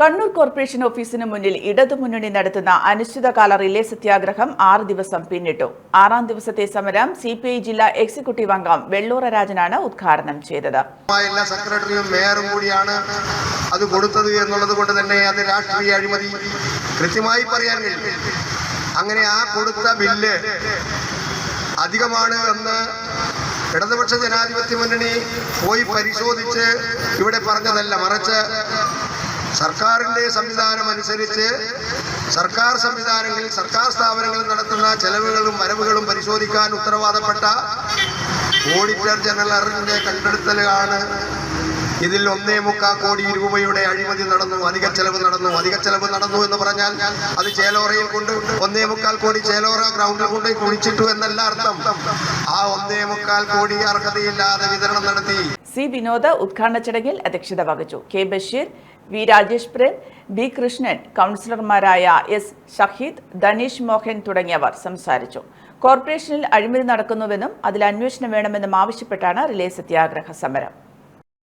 Kannur corporation ഓഫീസിന് മുന്നിൽ ഇടതുമുന്നണി നടത്തുന്ന അനിശ്ചിതകാല റിലേ സത്യാഗ്രഹം ആറ് ദിവസം പിന്നിട്ടു. ആറാം ദിവസത്തെ സമരം സി പി ഐ ജില്ലാ എക്സിക്യൂട്ടീവ് അംഗം വെള്ളൂറ രാജനാണ് ഉദ്ഘാടനം ചെയ്തത്. എല്ലാ സെക്രട്ടറിയും മേയറും കൂടിയാണ് അത് കൊടുത്തത് എന്നുള്ളത് കൊണ്ട് തന്നെ അത് രാഷ്ട്രീയ അഴിമതി കൃത്യമായി പറയാൻ അങ്ങനെ ആ കൊടുത്ത ബില്ല് അധികമാണ് എന്ന് ഇടതുപക്ഷ ജനാധിപത്യ മുന്നണി പോയി പരിശോധിച്ച് ഇവിടെ പറഞ്ഞതല്ല മറിച്ച് സർക്കാരിന്റെ സംവിധാനം അനുസരിച്ച് സർക്കാർ സംവിധാനങ്ങളിൽ സർക്കാർ സ്ഥാപനങ്ങളിൽ നടത്തുന്ന ചെലവുകളും വരവുകളും പരിശോധിക്കാൻ ഉത്തരവാദപ്പെട്ട ഓഡിറ്റർ ജനറലിന്റെ കണ്ടെടുത്തലാണ് ഇതിൽ ഒന്നേ മുക്കാൽ കോടി രൂപയുടെ അഴിമതി നടന്നു അധിക ചെലവ് നടന്നു അധിക ചെലവ് നടന്നു എന്ന് പറഞ്ഞാൽ അത് ചേലോറയിൽ കൊണ്ട് ഒന്നേ മുക്കാൽ കോടി ചേലോറ ഗ്രൗണ്ടിൽ കൊണ്ട് കുഴിച്ചിട്ടു എന്നല്ല അർത്ഥം. ആ ഒന്നേ മുക്കാൽ കോടി അർഹതയില്ലാതെ വിതരണം നടത്തി. സി വിനോദ് ഉദ്ഘാടന ചടങ്ങിൽ അധ്യക്ഷത വഹിച്ചു. K Basheer V Rajesh Prem B Krishnan കൗൺസിലർമാരായ എസ് ഷഹീദ് ധനീഷ് മോഹൻ തുടങ്ങിയവർ സംസാരിച്ചു. കോർപ്പറേഷനിൽ അഴിമതി നടക്കുന്നുവെന്നും അതിൽ അന്വേഷണം വേണമെന്നും ആവശ്യപ്പെട്ടാണ് റിലേ സത്യാഗ്രഹ സമരം.